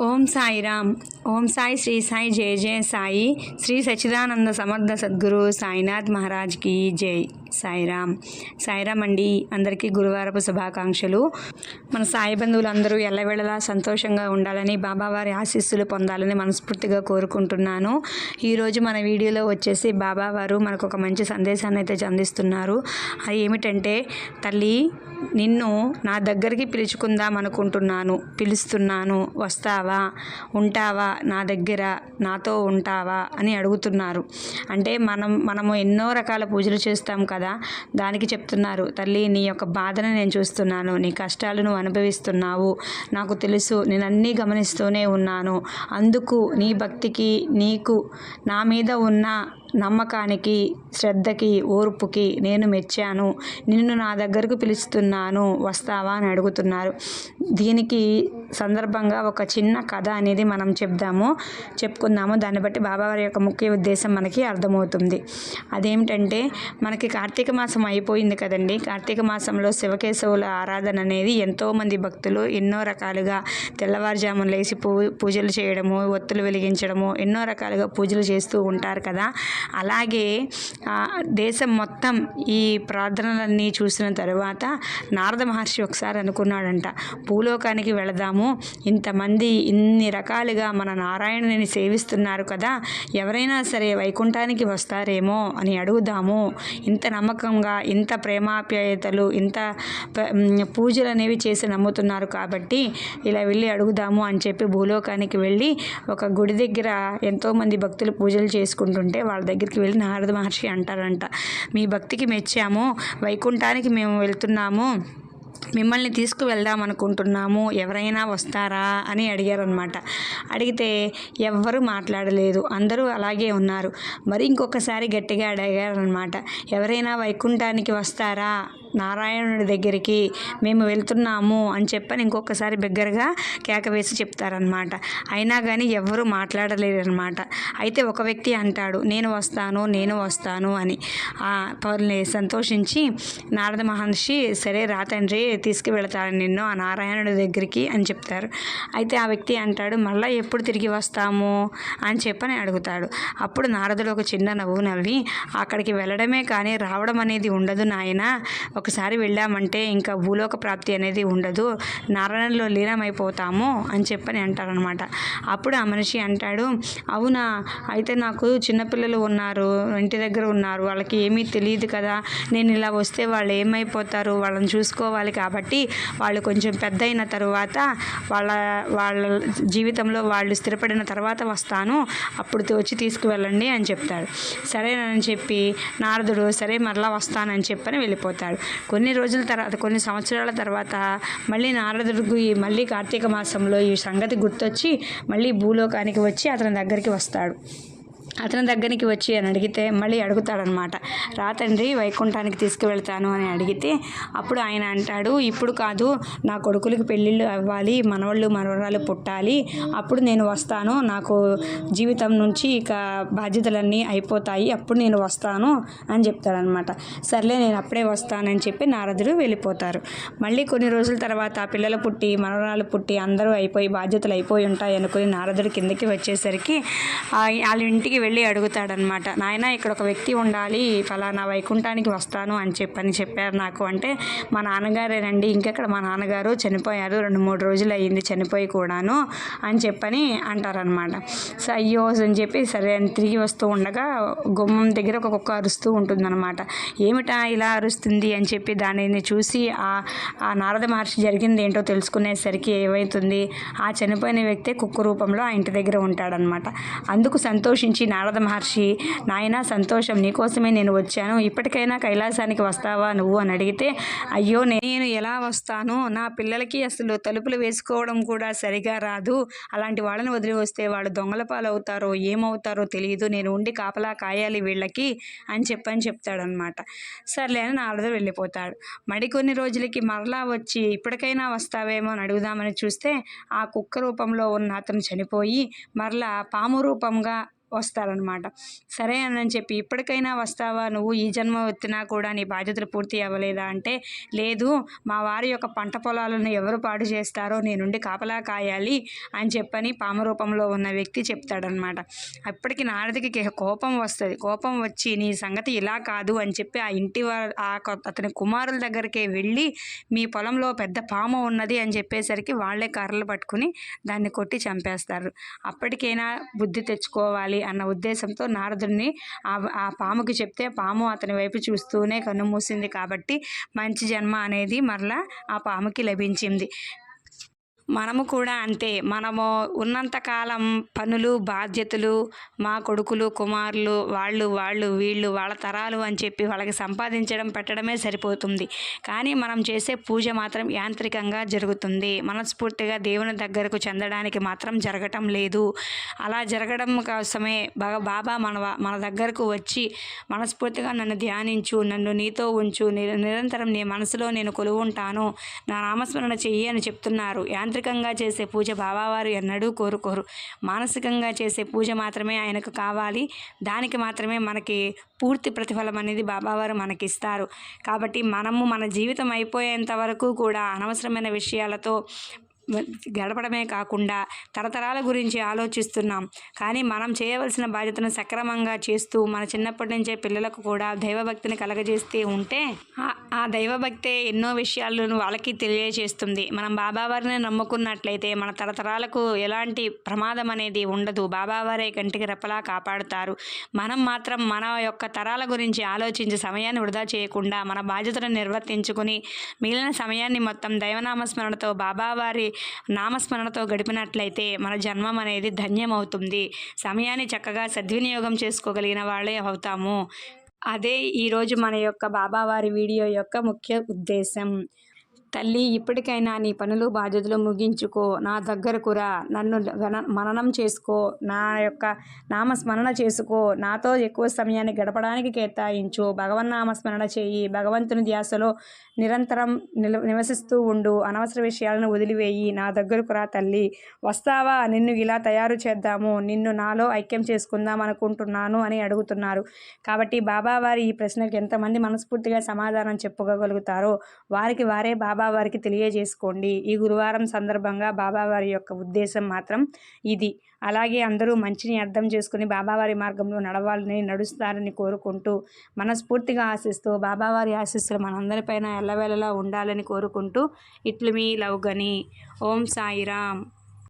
ఓం సాయిరామ్. ఓం సాయి శ్రీ సాయి జయ జయ సాయి. శ్రీ సచిదానంద సమర్థ సద్గురు సాయినాథ్ మహారాజ్కి జై. సాయిరామ్. సాయిరామ్ అండి అందరికీ గురువారపు శుభాకాంక్షలు. మన సాయి బంధువులు అందరూ ఎల్లవేళలా సంతోషంగా ఉండాలని బాబావారి ఆశీస్సులు పొందాలని మనస్ఫూర్తిగా కోరుకుంటున్నాను. ఈరోజు మన వీడియోలో వచ్చేసి బాబావారు మనకు ఒక మంచి సందేశాన్ని అయితే అందిస్తున్నారు. అది ఏమిటంటే తల్లి నిన్ను నా దగ్గరికి పిలుచుకుందాం అనుకుంటున్నాను. పిలుస్తున్నాను. వస్తావా? ఉంటావా? నా దగ్గర? నాతో ఉంటావా? అని అడుగుతున్నారు. అంటే మనం మనము ఎన్నో రకాల పూజలు చేస్తాం కదా దానికి చెప్తున్నారు తల్లి నీ యొక్క బాధను నేను చూస్తున్నాను. నీ కష్టాలు నువ్వు అనుభవిస్తున్నావు. నాకు తెలుసు నేను అన్నీ గమనిస్తూనే ఉన్నాను. అందుకు నీ భక్తికి నీకు నా మీద ఉన్న నమ్మకానికి శ్రద్ధకి ఓర్పుకి నేను మెచ్చాను. నిన్ను నా దగ్గరకు పిలుస్తున్నాను. వస్తావా అని అడుగుతున్నారు. దీనికి సందర్భంగా ఒక చిన్న కథ అనేది మనం చెప్దాము. చెప్పుకుందాము. దాన్ని బట్టి బాబావారి యొక్క ముఖ్య ఉద్దేశం మనకి అర్థమవుతుంది. అదేమిటంటే మనకి కార్తీక మాసం అయిపోయింది కదండి. కార్తీక మాసంలో శివకేశవుల ఆరాధన అనేది ఎంతోమంది భక్తులు ఎన్నో రకాలుగా తెల్లవారుజామున లేచి పూ పూజలు చేయడము ఒత్తులు వెలిగించడము ఎన్నో రకాలుగా పూజలు చేస్తూ ఉంటారు కదా. అలాగే దేశం మొత్తం ఈ ప్రార్థనలన్నీ చూసిన తరువాత నారద మహర్షి ఒకసారి అనుకున్నాడంట భూలోకానికి వెళదాము. ఇంతమంది ఇన్ని రకాలుగా మన నారాయణుని సేవిస్తున్నారు కదా ఎవరైనా సరే వైకుంఠానికి వస్తారేమో అని అడుగుదాము. ఇంత నమ్మకంగా ఇంత ప్రేమాప్యాయతలు ఇంత పూజలు అనేవి చేసి నమ్ముతున్నారు కాబట్టి ఇలా వెళ్ళి అడుగుదాము అని చెప్పి భూలోకానికి వెళ్ళి ఒక గుడి దగ్గర ఎంతోమంది భక్తులు పూజలు చేసుకుంటుంటే వాళ్ళ దగ్గరికి వెళ్ళి నారద మహర్షి అంటారంట. మీ భక్తికి మెచ్చాము వైకుంఠానికి మేము వెళ్తున్నాము మిమ్మల్ని తీసుకువెళ్దాం అనుకుంటున్నాము ఎవరైనా వస్తారా అని అడిగారనమాట అడిగితే ఎవ్వరూ మాట్లాడలేదు అందరూ అలాగే ఉన్నారు. మరి ఇంకొకసారి గట్టిగా అడిగారనమాట ఎవరైనా వైకుంఠానికి వస్తారా? నారాయణుడి దగ్గరికి మేము వెళ్తున్నాము అని చెప్పని ఇంకొకసారి బిగ్గరగా కేక వేసి చెప్తారనమాట అయినా కానీ ఎవరు మాట్లాడలేరనమాట అయితే ఒక వ్యక్తి అంటాడు నేను వస్తాను నేను వస్తాను అని. ఆ పౌర్ణి సంతోషించి నారద మహర్షి సరే రా తండ్రి తీసుకువెళతాను నిన్ను ఆ నారాయణుడి దగ్గరికి అని చెప్తారు. అయితే ఆ వ్యక్తి అంటాడు మళ్ళీ ఎప్పుడు తిరిగి వస్తాము? అని చెప్పని అడుగుతాడు. అప్పుడు నారదుడు ఒక చిన్న నవ్వు నవ్వి అక్కడికి వెళ్ళడమే కానీ రావడం అనేది ఉండదు నాయన. ఒకసారి వెళ్ళామంటే ఇంకా భూలోక ప్రాప్తి అనేది ఉండదు. నారాయణలో లీనమైపోతాము అని చెప్పని అంటారనమాట అప్పుడు ఆ మనిషి అంటాడు అవునా అయితే నాకు చిన్నపిల్లలు ఉన్నారు ఇంటి దగ్గర ఉన్నారు వాళ్ళకి ఏమీ తెలియదు కదా. నేను ఇలా వస్తే వాళ్ళు ఏమైపోతారు? వాళ్ళని చూసుకోవాలి కాబట్టి వాళ్ళు కొంచెం పెద్ద అయిన తర్వాత వాళ్ళ వాళ్ళ జీవితంలో వాళ్ళు స్థిరపడిన తర్వాత వస్తాను. అప్పుడు వచ్చి తీసుకువెళ్ళండి అని చెప్తాడు. సరేనని చెప్పి నారదుడు సరే మరలా వస్తానని చెప్పని వెళ్ళిపోతాడు. కొన్ని రోజుల తర్వాత కొన్ని సంవత్సరాల తర్వాత మళ్ళీ నారదుడికి ఈ మళ్ళీ కార్తీక మాసంలో ఈ సంగతి గుర్తొచ్చి మళ్ళీ భూలోకానికి వచ్చి అతని దగ్గరికి వస్తాడు. అతని దగ్గరికి వచ్చి అని అడిగితే మళ్ళీ అడుగుతాడనమాట. రా తండ్రి వైకుంఠానికి తీసుకువెళ్తాను అని అడిగితే అప్పుడు ఆయన అంటాడు ఇప్పుడు కాదు నా కొడుకులకి పెళ్ళిళ్ళు అవ్వాలి మనవాళ్ళు మనవరాలు పుట్టాలి. అప్పుడు నేను వస్తాను. నాకు జీవితం నుంచి ఇక బాధ్యతలన్నీ అయిపోతాయి. అప్పుడు నేను వస్తాను అని చెప్తాడనమాట. సర్లే నేను అప్పుడే వస్తానని చెప్పి నారదుడు వెళ్ళిపోతారు. మళ్ళీ కొన్ని రోజుల తర్వాత ఆ పిల్లలు పుట్టి మనవరాలు పుట్టి అందరూ అయిపోయి బాధ్యతలు అయిపోయి ఉంటాయి అనుకుని నారదుడు కిందకి వచ్చేసరికి వాళ్ళ ఇంటికి వెళ్ళి అడుగుతాడనమాట నాయన ఇక్కడ ఒక వ్యక్తి ఉండాలి ఫలానా వైకుంఠానికి వస్తాను అని చెప్పని చెప్పారు నాకు. అంటే మా నాన్నగారేనండి ఇంకెక్కడ మా నాన్నగారు చనిపోయారు రెండు మూడు రోజులు అయ్యింది చనిపోయి కూడాను అని చెప్పని అంటారనమాట. సో అయ్యో అని చెప్పి సరే అని తిరిగి వస్తూ ఉండగా గుమ్మం దగ్గర ఒక కుక్క అరుస్తూ ఉంటుందన్నమాట ఏమిటా ఇలా అరుస్తుంది? అని చెప్పి దానిని చూసి ఆ ఆ నారద మహర్షి జరిగింది ఏంటో తెలుసుకునేసరికి ఏమవుతుంది ఆ చనిపోయిన వ్యక్తే కుక్క రూపంలో ఆ ఇంటి దగ్గర ఉంటాడనమాట. అందుకు సంతోషించి నారద మహర్షి నాయన సంతోషం. నీకోసమే నేను వచ్చాను. ఇప్పటికైనా కైలాసానికి వస్తావా నువ్వు? అని అడిగితే అయ్యో నేను ఎలా వస్తాను? నా పిల్లలకి అసలు తలుపులు వేసుకోవడం కూడా సరిగా రాదు. అలాంటి వాళ్ళని వదిలి వస్తే వాళ్ళు దొంగల పాలవుతారో ఏమవుతారో తెలియదు. నేను ఉండి కాపలా కాయాలి వీళ్ళకి అని చెప్పని చెప్తాడనమాట. సర్లే అని నారద వెళ్ళిపోతాడు. మరికొన్ని రోజులకి మరలా వచ్చి ఇప్పటికైనా వస్తావేమో అని అడుగుదామని చూస్తే ఆ కుక్క రూపంలో ఉన్న అతను చనిపోయి మరలా పాము రూపంగా వస్తారనమాట సరే అని చెప్పి ఇప్పటికైనా వస్తావా? నువ్వు ఈ జన్మ ఎత్తినా కూడా నీ బాధ్యతలు పూర్తి అవ్వలేదా? అంటే లేదు. మా వారి యొక్క పంట పొలాలను ఎవరు పాడు చేస్తారో నేనుండి కాపలా కాయాలి అని చెప్పని పాము రూపంలో ఉన్న వ్యక్తి చెప్తాడనమాట అప్పటికి నారదికి కోపం వస్తుంది. కోపం వచ్చి నీ సంగతి ఇలా కాదు అని చెప్పి ఆ ఇంటి వారు ఆ కొ- అతని కుమారుల దగ్గరికి వెళ్ళి మీ పొలంలో పెద్ద పాము ఉన్నది అని చెప్పేసరికి వాళ్ళే కర్రలు పట్టుకుని దాన్ని కొట్టి చంపేస్తారు. అప్పటికైనా బుద్ధి తెచ్చుకోవాలి? అన్న ఉద్దేశంతో నారదుడిని ఆ పాముకి చెప్తే పాము అతని వైపు చూస్తూనే కన్ను మూసింది కాబట్టి మంచి జన్మ అనేది మరలా ఆ పాముకి లభించింది. మనము కూడా అంతే. మనము ఉన్నంతకాలం పనులు బాధ్యతలు మా కొడుకులు కుమారులు వాళ్ళు వాళ్ళు వీళ్ళు వాళ్ళ తరాలు అని చెప్పి వాళ్ళకి సంపాదించడం పెట్టడమే సరిపోతుంది. కానీ మనం చేసే పూజ మాత్రం యాంత్రికంగా జరుగుతుంది. మనస్ఫూర్తిగా దేవుని దగ్గరకు చెందడానికి మాత్రం జరగటం లేదు. అలా జరగడం కోసమే బాగా బాబా మన మన దగ్గరకు వచ్చి మనస్ఫూర్తిగా నన్ను ధ్యానించు నన్ను నీతో ఉంచు నిరంతరం నీ మనసులో నేను కొలువుంటాను నా నామస్మరణ చెయ్యి అని చెప్తున్నారు. యాంత్రికంగా చేసే పూజ బాబావారు ఎన్నడూ కోరుకోరు. మానసికంగా చేసే పూజ మాత్రమే ఆయనకు కావాలి. దానికి మాత్రమే మనకి పూర్తి ప్రతిఫలం అనేది బాబావారు మనకి ఇస్తారు కాబట్టి మనము మన జీవితం అయిపోయేంత వరకు కూడా అనవసరమైన విషయాలతో గడపడమే కాకుండా తరతరాల గురించి ఆలోచిస్తున్నాం. కానీ మనం చేయవలసిన బాధ్యతను సక్రమంగా చేస్తూ మన చిన్నప్పటి నుంచే పిల్లలకు కూడా దైవభక్తిని కలగజేస్తూ ఉంటే ఆ- ఆ దైవభక్తే ఎన్నో విషయాలను వాళ్ళకి తెలియజేస్తుంది. మనం బాబావారిని నమ్ముకున్నట్లయితే మన తరతరాలకు ఎలాంటి ప్రమాదం అనేది ఉండదు. బాబావారే కంటికి రెప్పలా కాపాడుతారు. మనం మాత్రం మన యొక్క తరాల గురించి ఆలోచించి సమయాన్ని వృధా చేయకుండా మన బాధ్యతను నిర్వర్తించుకుని మిగిలిన సమయాన్ని మొత్తం దైవనామస్మరణతో బాబావారి నామస్మరణతో గడిపినట్లయితే మన జన్మం అనేది ధన్యమవుతుంది. సమయాన్ని చక్కగా సద్వినియోగం చేసుకోగలిగిన వాళ్ళే అవుతాము. అదే ఈరోజు మన యొక్క బాబావారి వీడియో యొక్క ముఖ్య ఉద్దేశం. తల్లి ఇప్పటికైనా నీ పనులు బాధ్యతలు ముగించుకో. నా దగ్గరకురా నన్ను మననం చేసుకో. నా యొక్క నామస్మరణ చేసుకో. నాతో ఎక్కువ సమయాన్ని గడపడానికి కేటాయించు. భగవన్నామస్మరణ చేయి. భగవంతుని ధ్యాసలో నిరంతరం నిల నివసిస్తూ ఉండు. అనవసర విషయాలను వదిలివేయి. నా దగ్గరకు రా తల్లి. వస్తావా? నిన్ను ఇలా తయారు చేద్దాము. నిన్ను నాలో ఐక్యం చేసుకుందాం అనుకుంటున్నాను అని అడుగుతున్నారు. కాబట్టి బాబావారి ఈ ప్రశ్నకు ఎంతమంది మనస్ఫూర్తిగా సమాధానం చెప్పుకోగలుగుతారో వారికి వారే బాబా బాబావారికి తెలియజేసుకోండి. ఈ గురువారం సందర్భంగా బాబావారి యొక్క ఉద్దేశం మాత్రం ఇది. అలాగే అందరూ మంచిని అర్థం చేసుకుని బాబావారి మార్గంలో నడవాలని నడుస్తారని కోరుకుంటూ మనస్ఫూర్తిగా ఆశిస్తూ బాబావారి ఆశిస్సులు మనందరిపైన ఎల్లవేళలా ఉండాలని కోరుకుంటూ ఇట్లు మీ లవ్ గని. ఓం సాయిరామ్.